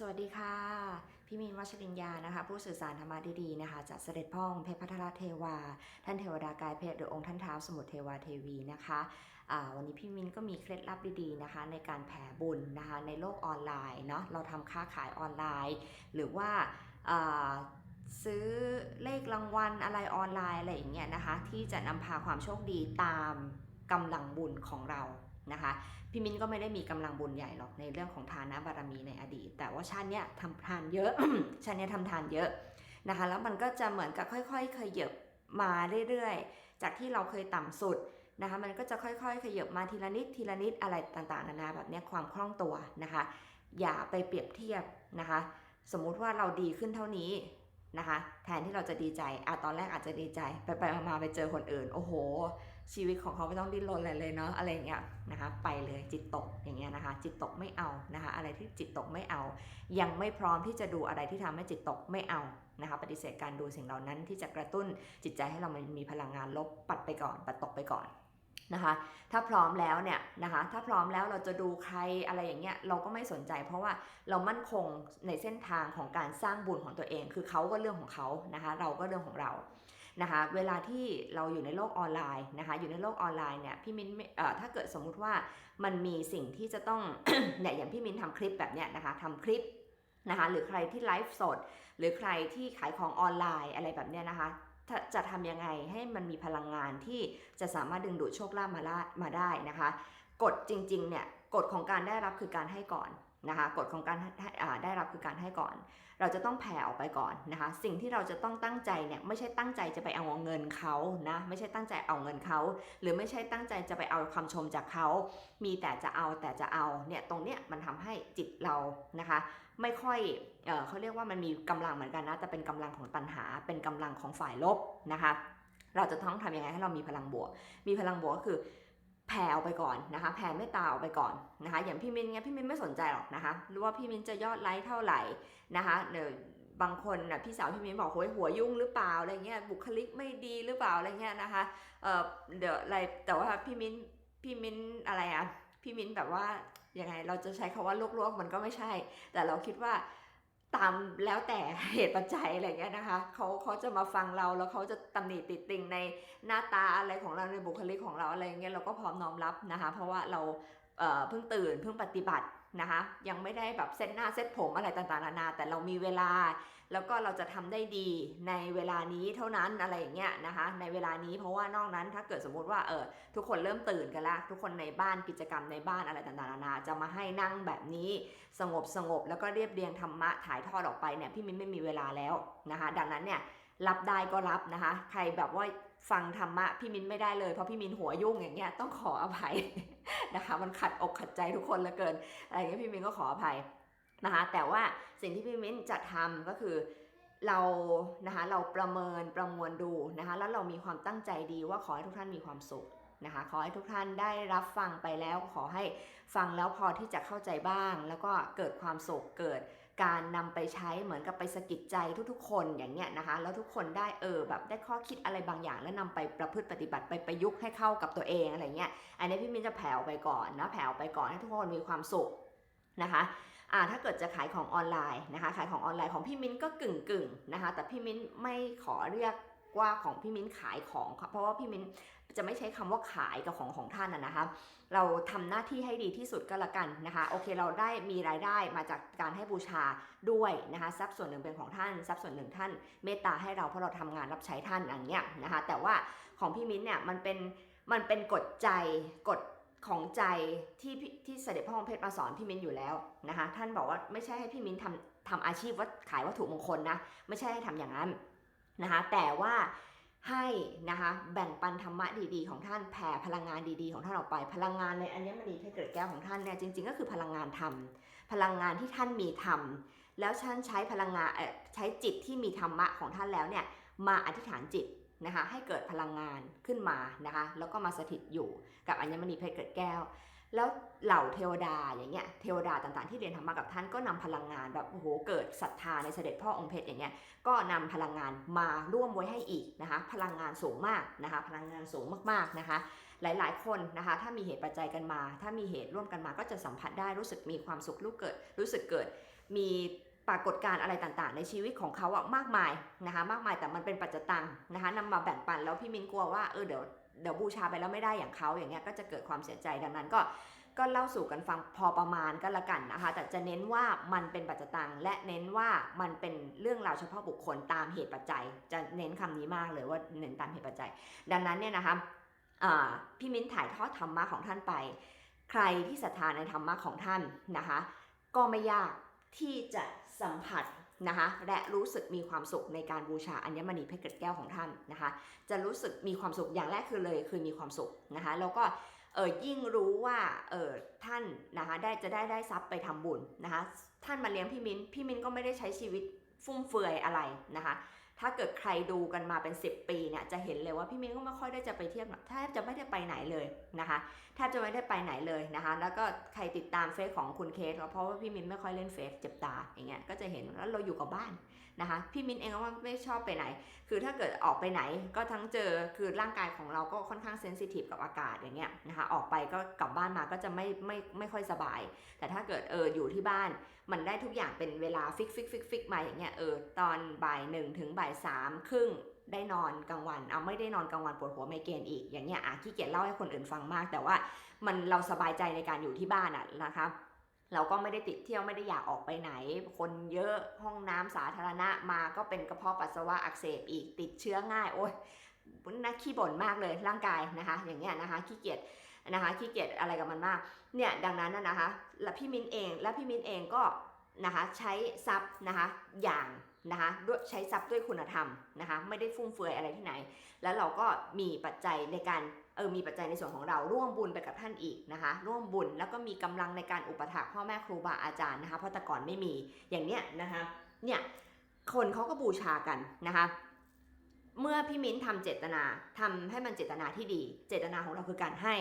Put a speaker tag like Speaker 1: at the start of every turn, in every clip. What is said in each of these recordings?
Speaker 1: สวัสดีค่ะ พี่มีนวัชรินยานะคะ ผู้สื่อสารธรรมะดีๆนะคะจากเสด็จพ่อองค์เพชรพัทรเทวา ท่านเทวดากายเพชรหรือองค์ท่านเท้าสมุทรเทวาเทวีนะคะวันนี้พี่มินก็มีเคล็ดลับดีๆนะคะในการแผ่บุญนะคะในโลกออนไลน์เนาะเราทำค้าขายออนไลน์ หรือว่าอ่าซื้อเลขรางวัลอะไรออนไลน์อะไรอย่างเงี้ยนะคะที่จะนำพาความโชคดีตามกำลังบุญของเรา นะคะพี่มิ้นก็ไม่ได้มีกำลังบุญใหญ่หรอกในเรื่องของทานะบารมีในอดีต แต่ว่าชาติเนี้ยทำทานเยอะชาติเนี้ยทำทานเยอะนะคะ แล้วมันก็จะเหมือนกับค่อยๆขยับมาเรื่อยๆ จากที่เราเคยต่ำสุดนะคะมันก็จะค่อยๆ ขยับมาทีละนิดทีละนิดอะไรต่างๆนานาแบบนี้ความคล่องตัวนะคะ อย่าไปเปรียบเทียบนะคะ สมมุติว่าเราดีขึ้นเท่านี้นะคะ แทนที่เราจะดีใจอะตอนแรกอาจจะดีใจ ไปไปๆมาๆไปเจอคนอื่น โอ้โห ชีวิตของเขาไม่ต้องดิ้นรนอะไรเลยเนาะอะไรอย่างเงี้ยนะคะไปเลยจิตตกอย่างเงี้ยนะคะจิตตกไม่เอานะคะอะไรที่จิตตกไม่เอา ยังไม่พร้อมที่จะดูอะไรที่ทำให้จิตตกไม่เอานะคะปฏิเสธการดูสิ่งเหล่านั้นที่จะกระตุ้นจิตใจให้เรามันมีพลังงานลบปัดไปก่อน ปัดตกไปก่อนนะคะถ้าพร้อมแล้วเนี่ยนะคะถ้าพร้อมแล้วเราจะดูใครอะไรอย่างเงี้ยเราก็ไม่สนใจ เพราะว่าเรามั่นคงในเส้นทางของการสร้างบุญของตัวเอง คือเขาก็เรื่องของเขานะคะเราก็เรื่องของเรา นะคะเวลาที่เราอยู่ในโลกออนไลน์นะคะอยู่ในโลกออนไลน์เนี่ยพี่มิ้นถ้าเกิดสมมุติว่ามันมีสิ่งที่จะต้องเนี่ยอย่างพี่มิ้นทำคลิปแบบเนี้ยนะคะทำคลิปนะคะหรือใครที่ไลฟ์สด หรือใครที่ขายของออนไลน์อะไรแบบเนี้ยนะคะจะทำยังไงให้มันมีพลังงานที่จะสามารถดึงดูดโชคลาภมาละมาได้นะคะกฎจริงๆเนี่ยกฎของการได้รับคือการให้ก่อน นะคะกฎของการได้รับคือการให้ก่อน เราจะต้องแผ่ออกไปก่อนนะคะสิ่งที่เราจะต้องตั้งใจเนี่ยไม่ใช่ตั้งใจจะไปเอาเงินเขานะไม่ใช่ตั้งใจเอาเงินเขา หรือไม่ใช่ตั้งใจจะไปเอาคำชมจากเขา มีแต่จะเอาแต่จะเอาเนี่ยตรงเนี้ยมันทำให้จิตเรานะคะไม่ค่อยเออเขาเรียกว่ามันมีกำลังเหมือนกันนะแต่เป็นกำลังของตัณหา เป็นกำลังของฝ่ายลบนะคะเราจะต้องทำยังไงให้เรามีพลังบวก มีพลังบวกก็คือ แผ่ออกไปก่อนนะคะ แผ่เมตตาออกไปก่อนนะคะ อย่างพี่มินเงี้ยพี่มินไม่สนใจหรอกนะคะรู้ว่าพี่มินจะยอดไลค์เท่าไหร่นะคะเดี๋ยวบางคนนะพี่สาวพี่มิ้นบอกโหยหัวยุ่งหรือเปล่าอะไรเงี้ยบุคลิกไม่ดีหรือเปล่าอะไรเงี้ยนะคะเออเดี๋ยวอะไรแต่ว่าพี่มิ้นพี่มิ้นอะไรอะพี่มิ้นแบบว่ายังไงเราจะใช้คาว่าลวกๆมันก็ไม่ใช่ แต่เราคิดว่าตามแล้วแต่เหตุปัจจัยอะไรเงี้ยนะคะเขาเขาจะมาฟังเราแล้วเขาจะ ตำหนิติดติงในหน้าตาอะไรของเราในบุคลิกของเราอะไรเงี้ยเราก็พร้อมน้อมรับนะคะ เพราะว่าเราเพิ่งตื่นเพิ่งปฏิบัตินะคะยังไม่ได้แบบเซตหน้าเซตผมอะไรต่างๆนานา แต่เรามีเวลา แล้วก็เราจะทำได้ดีในเวลานี้เท่านั้นอะไรอย่างเงี้ยนะคะ ในเวลานี้เพราะว่านอกนั้นถ้าเกิดสมมุติว่าเออทุกคนเริ่มตื่นกันละทุกคนในบ้านกิจกรรมในบ้านอะไรต่างๆนานา จะมาให้นั่งแบบนี้สงบสงบแล้วก็เรียบเรียงธรรมะถ่ายทอดออกไปเนี่ยพี่มิ้นไม่มีเวลาแล้วนะคะ ดังนั้นเนี่ย รับได้ก็รับนะคะ ใครแบบว่าฟังธรรมะพี่มิ้นไม่ได้เลยเพราะพี่มิ้นหัวยุ่งอย่างเงี้ยต้องขออภัยนะคะ มันขัดอกขัดใจทุกคนเหลือเกินอะไรเงี้ยพี่มิ้นก็ขออภัยนะคะ แต่ว่าสิ่งที่พี่มิ้นจะทำก็คือเรานะคะเราประเมินประมวลดูนะคะ แล้วเรามีความตั้งใจดีว่าขอให้ทุกท่านมีความสุขนะคะขอให้ทุกท่านได้รับฟังไปแล้วขอให้ฟังแล้วพอที่จะเข้าใจบ้าง แล้วก็เกิดความสุขเกิด การนำไปใช้เหมือนกับไปสะกิดใจทุกๆ คนอย่างเงี้ยนะคะ แล้วทุกคนได้เออแบบได้ข้อคิดอะไรบางอย่าง แล้วนำไปประพฤติปฏิบัติไปประยุกต์ให้เข้ากับตัวเองอะไรเงี้ยอันนี้พี่มิ้นจะแผ่วไปก่อนนะแผ่วไปก่อนให้ทุกคนมีความสุขนะคะอ่าถ้าเกิดจะขายของออนไลน์นะคะ ขายของออนไลน์ของพี่มิ้นก็กึ่งกึ่งๆนะคะ แต่พี่มิ้นไม่ขอเรียก ว่าของพี่มิ้นขายของ เพราะว่าพี่มิ้นจะไม่ใช้คำว่าขายกับของของท่านนะนะคะ เราทำหน้าที่ให้ดีที่สุดก็แล้วกันนะคะ โอเคเราได้มีรายได้มาจากการให้บูชาด้วยนะคะทรัพย์ส่วนหนึ่งเป็นของท่านทรัพย์ส่วนหนึ่งท่าน เมตตาให้เราเพราะเราทำงานรับใช้ท่านอย่างเงี้ยนะคะ แต่ว่าของพี่มิ้นเนี่ยมันเป็นมันเป็นกฎใจกฎของใจที่พี่ที่เสด็จพ่อองค์เพชรมาสอนพี่มิ้นอยู่แล้วนะคะ ท่านบอกว่าไม่ใช่ให้พี่มิ้นทำทำอาชีพว่าขายวัตถุมงคลนะ ไม่ใช่ให้ทำอย่างนั้น นะคะแต่ว่าให้นะคะแบ่งปันธรรมะดีๆ ของท่านแผ่พลังงานดีๆ ของท่านออกไป พลังงานในอัญมณีเพชรเกิดแก้วของท่านเนี่ยจริงๆ ก็คือพลังงานธรรม พลังงานที่ท่านมีธรรมแล้วท่านใช้พลังงานใช้จิตที่มีธรรมะของท่านแล้วเนี่ยมาอธิษฐานจิตนะคะให้เกิดพลังงานขึ้นมานะคะแล้วก็มาสถิตอยู่กับอัญมณีเพชรเกิดแก้ว แล้วเหล่าเทวดาอย่างเงี้ยเทวดาต่างๆที่เรียนธรรมะกับท่านก็นำพลังงานแบบโอ้โหเกิดศรัทธาในเสด็จพ่อองค์เพชรอย่างเงี้ยก็นำพลังงานมาร่วมไว้ให้อีกนะคะพลังงานสูงมากนะคะพลังงานสูงมากๆนะคะหลายๆ คนนะคะถ้ามีเหตุปัจจัยกันมา ถ้ามีเหตุร่วมกันมาก็จะสัมผัสได้รู้สึกมีความสุขรู้เกิดรู้สึกเกิดมี ปรากฏการณ์อะไรต่างๆ ในชีวิตของเขาอะมากมายนะคะมากมายแต่มันเป็นปัจจตังนะคะนำมาแบ่งปันแล้วพี่มินกลัวว่าเออเดี๋ยวเดี๋ยวบูชาไปแล้วไม่ได้อย่างเขาอย่างเงี้ยก็จะเกิดความเสียใจดังนั้นก็ก็เล่าสู่กันฟังพอประมาณก็แล้วกันนะคะ แต่จะเน้นว่ามันเป็นปัจจตัง และเน้นว่ามันเป็นเรื่องราวเฉพาะบุคคลตามเหตุปัจจัย จะเน้นคำนี้มากเลยว่าเน้นตามเหตุปัจจัย ดังนั้นเนี่ยนะคะพี่มิ้นถ่ายทอดธรรมะของท่านไป ใครที่ศรัทธาในธรรมะของท่านนะคะ ก็ไม่ยาก ที่จะสัมผัสนะคะและรู้สึกมีความสุขในการบูชาอัญมณีเพชรเกล็ดแก้วของท่านนะคะจะรู้สึกมีความสุขอย่างแรกคือเลยคือมีความสุขนะคะแล้วก็เออยิ่งรู้ว่าเออท่านนะคะได้จะได้ได้ทรัพย์ไปทำบุญนะคะท่านมาเลี้ยงพี่มิ้นพี่มิ้นก็ไม่ได้ใช้ชีวิตฟุ่มเฟือยอะไรนะคะ ถ้าเกิดใครดูกันมาเป็น 10 ปีเนี่ยจะเห็นเลยว่าพี่มิ้นก็ไม่ค่อยได้จะไปเที่ยวแทบจะไม่ได้ไปไหนเลยนะคะแทบจะไม่ได้ไปไหนเลยนะคะ แล้วก็ใครติดตามเฟซของคุณเคสเพราะว่าพี่มิ้นไม่ค่อยเล่นเฟซเจ็บตาอย่างเงี้ยก็จะเห็นแล้วเราอยู่กับบ้านนะคะ พี่มิ้นเองก็ไม่ชอบไปไหน คือถ้าเกิดออกไปไหนก็ทั้งเจอคือร่างกายของเราก็ค่อนข้างเซนซิทีฟกับอากาศอย่างเงี้ยนะคะออกไปก็กลับบ้านมาก็จะไม่ไม่ไม่ค่อยสบาย แต่ถ้าเกิดเอออยู่ที่บ้าน มันได้ทุกอย่างเป็นเวลาฟิกฟิกฟิกฟิกมาอย่างเงี้ยเออตอนบ่ายหนึ่งถึงบ่ายสามครึ่งได้นอนกลางวัน เอาไม่ได้นอนกลางวันปวดหัวไมเกรนอีกอย่างเงี้ยอะขี้เกียจเล่าให้คนอื่นฟังมาก แต่ว่ามันเราสบายใจในการอยู่ที่บ้านอะนะคะเราก็ไม่ได้ติดเที่ยวไม่ได้อยากออกไปไหน คนเยอะห้องน้ำสาธารณะมาก็เป็นกระเพาะปัสสาวะอักเสบอีกติดเชื้อง่ายโอ้ยน่าขี้บ่นมากเลยร่างกายนะคะ อย่างเงี้ยนะคะขี้เกียจ นะคะขี้เกียจอะไรกับมันมากเนี่ยดังนั้นนะคะและพี่มิ้นเองและพี่มิ้นเองก็นะคะใช้ทรัพย์นะคะอย่างนะคะด้วยใช้ทรัพย์ด้วยคุณธรรมนะคะไม่ได้ฟุ่มเฟือยอะไรที่ไหน แล้วเราก็มีปัจจัยในการเออมีปัจจัยในส่วนของเราร่วมบุญไปกับท่านอีกนะคะร่วมบุญแล้วก็มีกำลังในการอุปถัมภ์พ่อแม่ครูบาอาจารย์นะคะเพราะแต่ก่อนไม่มีอย่างเนี้ยนะคะเนี่ยคนเขาก็บูชากันนะคะเมื่อพี่มิ้นทำเจตนาทำให้มันเจตนาที่ดี เจตนาของเราคือการให้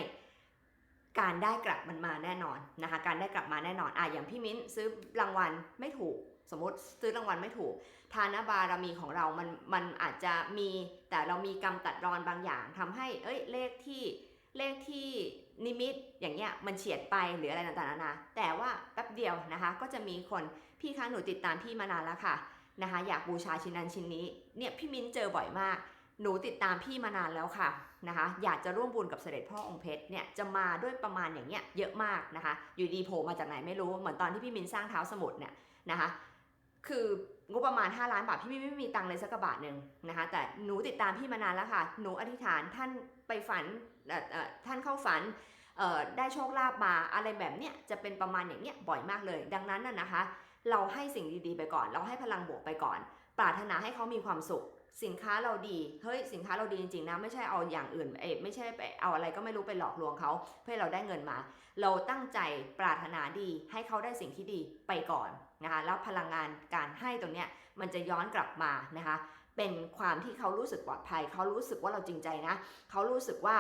Speaker 1: การได้กลับมันมาแน่นอนนะคะ การได้กลับมาแน่นอนอะอย่างพี่มิ้นซื้อรางวัลไม่ถูก สมมติซื้อรางวัลไม่ถูก ทานบารมีของเรา มันมันอาจจะมีแต่เรามีกรรมตัดรอนบางอย่างทำให้เอ้ยเลขที่เลขที่นิมิตอย่างเงี้ยมันเฉียดไปหรืออะไรต่างๆนานาแต่ว่าแป๊บเดียวนะคะ ก็จะมีคนพี่คะหนูติดตามพี่มานานแล้วค่ะนะคะ อยากบูชาชิ้นนั้นชิ้นนี้เนี่ยพี่มิ้นเจอบ่อยมาก หนูติดตามพี่มานานแล้วค่ะนะคะ อยากจะร่วมบุญกับเสด็จพ่อองค์เพชรเนี่ยจะมาด้วยประมาณอย่างเงี้ยเยอะมากนะคะ อยู่ดีโผล่มาจากไหนไม่รู้เหมือนตอนที่พี่มินสร้างเท้าสมุทรเนี่ยนะคะ คืองบประมาณ 5 ล้านบาทพี่ไม่ไม่มีตังค์เลยสักกระบาทหนึ่งนะคะ แต่หนูติดตามพี่มานานแล้วค่ะ หนูอธิษฐานท่านไปฝันท่านเข้าฝันได้โชคลาภมาอะไรแบบเนี้ยจะเป็นประมาณอย่างเนี้ยบ่อยมากเลย ดังนั้นน่ะนะคะ เราให้สิ่งดีๆไปก่อน เราให้พลังบวกไปก่อน ปรารถนาให้เขามีความสุข สินค้าเราดีเฮ้ยสินค้าเราดีจริงๆนะไม่ใช่เอาอย่างอื่นเอไม่ใช่ไปเอาอะไรก็ไม่รู้ไปหลอกลวงเขาเพื่อเราได้เงินมา เราตั้งใจปรารถนาดีให้เขาได้สิ่งที่ดีไปก่อนนะคะแล้วพลังงานการให้ตรงเนี้ยมันจะย้อนกลับมานะคะเป็นความที่เขารู้สึกปลอดภัย เขารู้สึกว่าเราจริงใจนะ เขารู้สึกว่า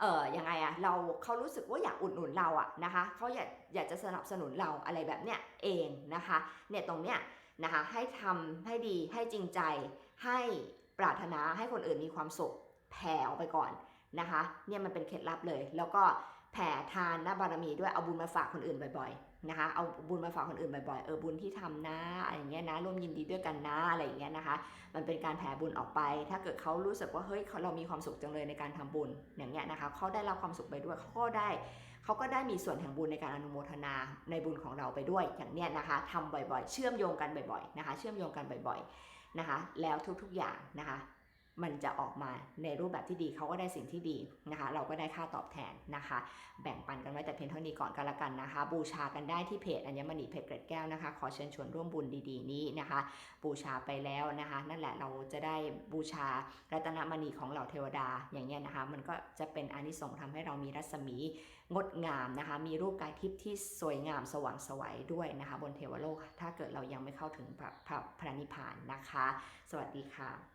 Speaker 1: เออยังไงอะเราเขารู้สึกว่าอยากอุดหนุนเราอะนะคะเขาอยากอยากจะสนับสนุนเราอะไรแบบเนี้ยเองนะคะเนี่ยตรงเนี้ยนะคะให้ทำให้ดีให้จริงใจ ให้ปรารถนาให้คนอื่นมีความสุขแผ่ออกไปก่อนนะคะเนี่ยมันเป็นเคล็ดลับเลย แล้วก็แผ่ทานน้าบารมีด้วยเอาบุญมาฝากคนอื่นบ่อยๆนะคะเอาบุญมาฝากคนอื่นบ่อยๆเออบุญที่ทำนะอะไรอย่างเงี้ยนะร่วมยินดีด้วยกันนะอะไรอย่างเงี้ยนะคะ มันเป็นการแผ่บุญออกไป ถ้าเกิดเขารู้สึกว่าเฮ้ยเขาเรามีความสุขจังเลยในการทำบุญอย่างเงี้ยนะคะเขาได้รับความสุขไปด้วยเขาก็ได้เขาก็ได้มีส่วนแห่งบุญในการอนุโมทนาในบุญของเราไปด้วยอย่างเนี้ยนะคะทำบ่อยๆ เชื่อมโยงกันบ่อยๆนะคะ เชื่อมโยงกันบ่อยๆ นะคะ แล้วทุกๆอย่างนะคะ มันจะออกมาในรูปแบบที่ดีเขาก็ได้สิ่งที่ดีนะคะ เราก็ได้ค่าตอบแทนนะคะ แบ่งปันกันไว้แต่เพียงเท่านี้ก่อนกันละกันนะคะ บูชากันได้ที่เพจอัญมณีเพชรเกร็ดแก้วนะคะ ขอเชิญชวนร่วมบุญดีๆนี้นะคะ บูชาไปแล้วนะคะ นั่นแหละเราจะได้บูชารัตนมณีของเหล่าเทวดาอย่างเงี้ยนะคะ มันก็จะเป็นอานิสงส์ทำให้เรามีรัศมีงดงามนะคะ มีรูปกายทิพย์ที่สวยงามสว่างไสวัยด้วยนะคะ บนเทวโลกถ้าเกิดเรายังไม่เข้าถึงพระพระนิพพานนะคะ สวัสดีค่ะ